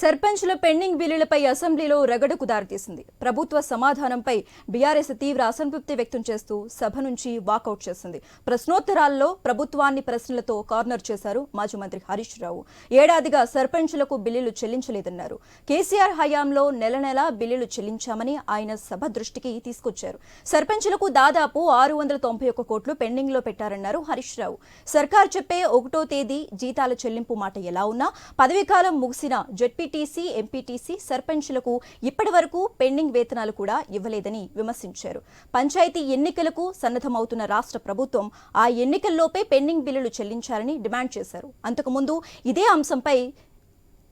సర్పంచ్ల పెండింగ్ బిల్లులపై అసెంబ్లీలో రగడకు దారితీసింది. ప్రభుత్వ సమాధానంపై బీఆర్ఎస్ తీవ్ర అసంతృప్తి వ్యక్తం చేస్తూ సభ నుంచి వాకౌట్ చేసింది. ప్రశ్నోత్తరాల్లో ప్రభుత్వాన్ని ప్రశ్నలతో కార్నర్ చేశారు మాజీ మంత్రి హరీష్ రావు. ఏడాదిగా సర్పంచ్లకు బిల్లులు చెల్లించలేదన్నారు. కేసీఆర్ హయాంలో నెల నెలా బిల్లులు చెల్లించామని ఆయన సభ దృష్టికి తీసుకొచ్చారు. సర్పంచ్లకు దాదాపు ఆరు వందల తొంభై ఒక్క కోట్లు పెండింగ్లో పెట్టారన్నారు హరీష్ రావు. సర్కార్ చెప్పే ఒకటో తేదీ జీతాల చెల్లింపు మాట ఎలా ఉన్నా పదవీకాలం ముగిసిన జెడ్పీటీసీ ఎంపీటీసీ సర్పంచ్లకు ఇప్పటి వరకు పెండింగ్ వేతనాలు కూడా ఇవ్వలేదని విమర్శించారు. పంచాయతీ ఎన్నికలకు సన్నద్దమవుతున్న రాష్ట్ర ప్రభుత్వం ఆ ఎన్నికల్లోపే పెండింగ్ బిల్లులు చెల్లించాలని డిమాండ్ చేశారు. అంతకుముందు ఇదే అంశంపై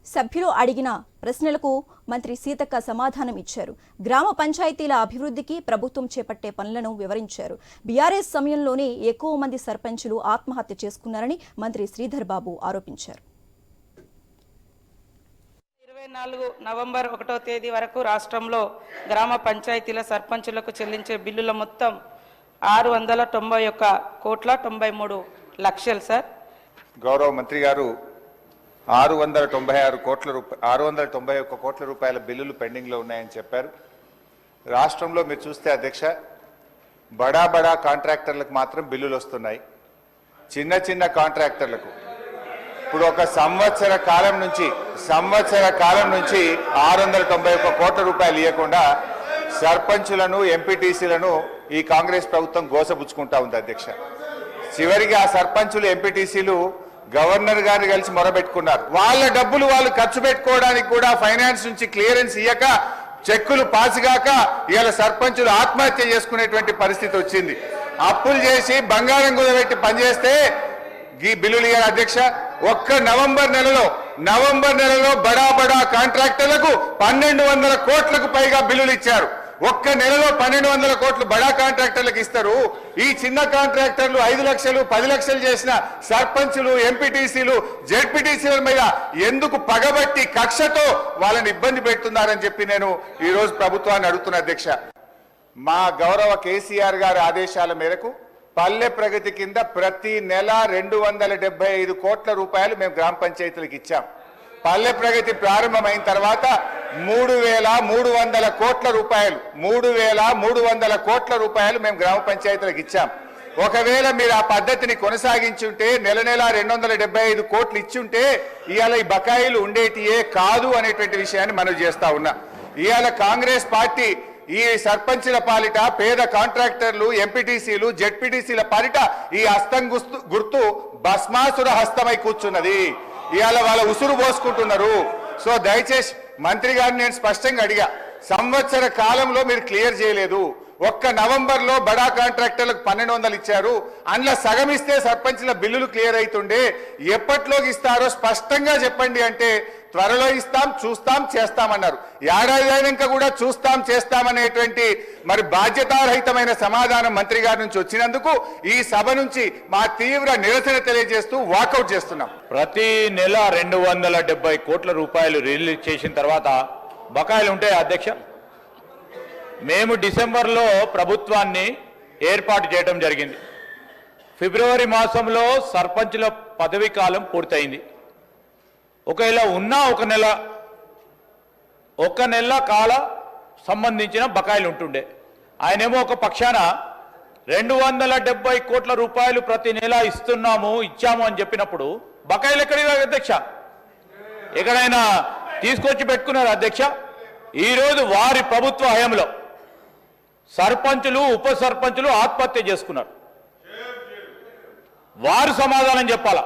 సభ్యులు అడిగిన ప్రశ్నలకు మంత్రి సీతక్క సమాధానం ఇచ్చారు. గ్రామ పంచాయతీల అభివృద్ధికి ప్రభుత్వం చేపట్టే పనులను వివరించారు. బీఆర్ఎస్ సమయంలోనే ఎక్కువ మంది సర్పంచులు ఆత్మహత్య చేసుకున్నారని మంత్రి శ్రీధర్ బాబు ఆరోపించారు. నాలుగు నవంబర్ ఒకటో తేదీ వరకు రాష్ట్రంలో గ్రామ పంచాయతీల సర్పంచులకు చెల్లించే బిల్లుల మొత్తం ఆరు వందల తొంభై ఒక్క కోట్ల తొంభై మూడు లక్షలు సార్. గౌరవ మంత్రి గారు ఆరు వందల తొంభై ఆరు కోట్ల రూపాయ ఆరు వందల తొంభై ఒక్క కోట్ల రూపాయల బిల్లులు పెండింగ్లో ఉన్నాయని చెప్పారు. రాష్ట్రంలో మీరు చూస్తే అధ్యక్ష బడా బడా కాంట్రాక్టర్లకు మాత్రం బిల్లులు వస్తున్నాయి. చిన్న చిన్న కాంట్రాక్టర్లకు ఇప్పుడు ఒక సంవత్సర కాలం నుంచి సంవత్సర కాలం నుంచి ఆరు వందల తొంభై ఒక్క కోట్ల రూపాయలు ఇవ్వకుండా సర్పంచులను ఎంపీటీసీలను ఈ కాంగ్రెస్ ప్రభుత్వం గోసపుచ్చుకుంటా ఉంది అధ్యక్ష. చివరికి ఆ సర్పంచులు ఎంపీటీసీలు గవర్నర్ గారిని కలిసి మొరబెట్టుకున్నారు. వాళ్ళ డబ్బులు వాళ్ళు ఖర్చు పెట్టుకోవడానికి కూడా ఫైనాన్స్ నుంచి క్లియరెన్స్ ఇయ్యక చెక్కులు పాసిగాక ఇవాళ సర్పంచులు ఆత్మహత్య చేసుకునేటువంటి పరిస్థితి వచ్చింది. అప్పులు చేసి బంగారం కుదబెట్టి పనిచేస్తే ఈ బిల్లులు అధ్యక్ష. ఒక్క నవంబర్ నెలలో నవంబర్ నెలలో బడా బడా కాంట్రాక్టర్లకు పన్నెండు వందల కోట్లకు పైగా బిల్లులు ఇచ్చారు. ఒక్క నెలలో పన్నెండు వందల కోట్లు బడా కాంట్రాక్టర్లకు ఇస్తారు. ఈ చిన్న కాంట్రాక్టర్లు ఐదు లక్షలు పది లక్షలు చేసిన సర్పంచులు ఎంపీటీసీలు జెడ్పీటీసీల మీద ఎందుకు పగబట్టి కక్షతో వాళ్ళని ఇబ్బంది పెడుతున్నారని చెప్పి నేను ఈరోజు ప్రభుత్వాన్ని అడుగుతున్నా అధ్యక్ష. మా గౌరవ కేసీఆర్ గారి ఆదేశాల మేరకు పల్లె ప్రగతి కింద ప్రతి నెల రెండు వందల డెబ్బై ఐదు కోట్ల రూపాయలు మేము గ్రామ పంచాయతీలకు ఇచ్చాం. పల్లె ప్రగతి ప్రారంభమైన తర్వాత మూడు వేల మూడు వందల కోట్ల రూపాయలు మూడు వేల మూడు వందల కోట్ల రూపాయలు మేము గ్రామ పంచాయతీలకు ఇచ్చాం. ఒకవేళ మీరు ఆ పద్ధతిని కొనసాగించుంటే నెల నెల రెండు వందల డెబ్బై ఐదు కోట్లు ఇచ్చుంటే ఇవాళ ఈ బకాయిలు ఉండేటియే కాదు అనేటువంటి విషయాన్ని మనం చేస్తా ఉన్నా. ఇవాళ కాంగ్రెస్ పార్టీ ఈ సర్పంచుల పాలిట పేద కాంట్రాక్టర్లు ఎంపీటీసీలు జెడ్పీటీసీల పాలిట ఈ హస్తం గుర్తు భస్మాసుర హస్తమై కూర్చున్నది. ఇవాళ వాళ్ళ ఉసురు పోసుకుంటున్నారు. సో దయచేసి మంత్రి గారిని నేను స్పష్టంగా అడిగా సంవత్సర కాలంలో మీరు క్లియర్ చేయలేదు. ఒక్క నవంబర్లో బడా కాంట్రాక్టర్లకు పన్నెండు వందలు ఇచ్చారు. అందులో సగం ఇస్తే సర్పంచ్ల బిల్లులు క్లియర్ అవుతుండే ఎప్పట్లోకి ఇస్తారో స్పష్టంగా చెప్పండి అంటే త్వరలో ఇస్తాం చూస్తాం చేస్తామన్నారు. ఏడాది అయినాక కూడా చూస్తాం చేస్తామనేటువంటి మరి బాధ్యతారహితమైన సమాధానం మంత్రి గారి నుంచి వచ్చినందుకు ఈ సభ నుంచి మా తీవ్ర నిరసన తెలియజేస్తూ వాకౌట్ చేస్తున్నాం. ప్రతి నెల రెండు వందల డెబ్బై కోట్ల రూపాయలు రిలీజ్ చేసిన తర్వాత బకాయిలు ఉంటాయి అధ్యక్ష? మేము డిసెంబర్లో ప్రభుత్వాన్ని ఏర్పాటు చేయడం జరిగింది. ఫిబ్రవరి మాసంలో సర్పంచుల పదవీ కాలం పూర్తయింది. ఒకవేళ ఉన్న ఒక నెల ఒక నెల కాల సంబంధించిన బకాయిలు ఉంటుండే. ఆయనేమో ఒక పక్షాన రెండు వందల డెబ్బై కోట్ల రూపాయలు ప్రతి నెల ఇస్తున్నాము ఇచ్చాము అని చెప్పినప్పుడు బకాయిలు ఎక్కడ అధ్యక్ష? ఎక్కడైనా తీసుకొచ్చి పెట్టుకున్నారు అధ్యక్ష? ఈరోజు వారి ప్రభుత్వ హయంలో సర్పంచులు ఉప సర్పంచులు ఆత్మహత్య చేసుకున్నారు. వారు సమాధానం చెప్పాలా?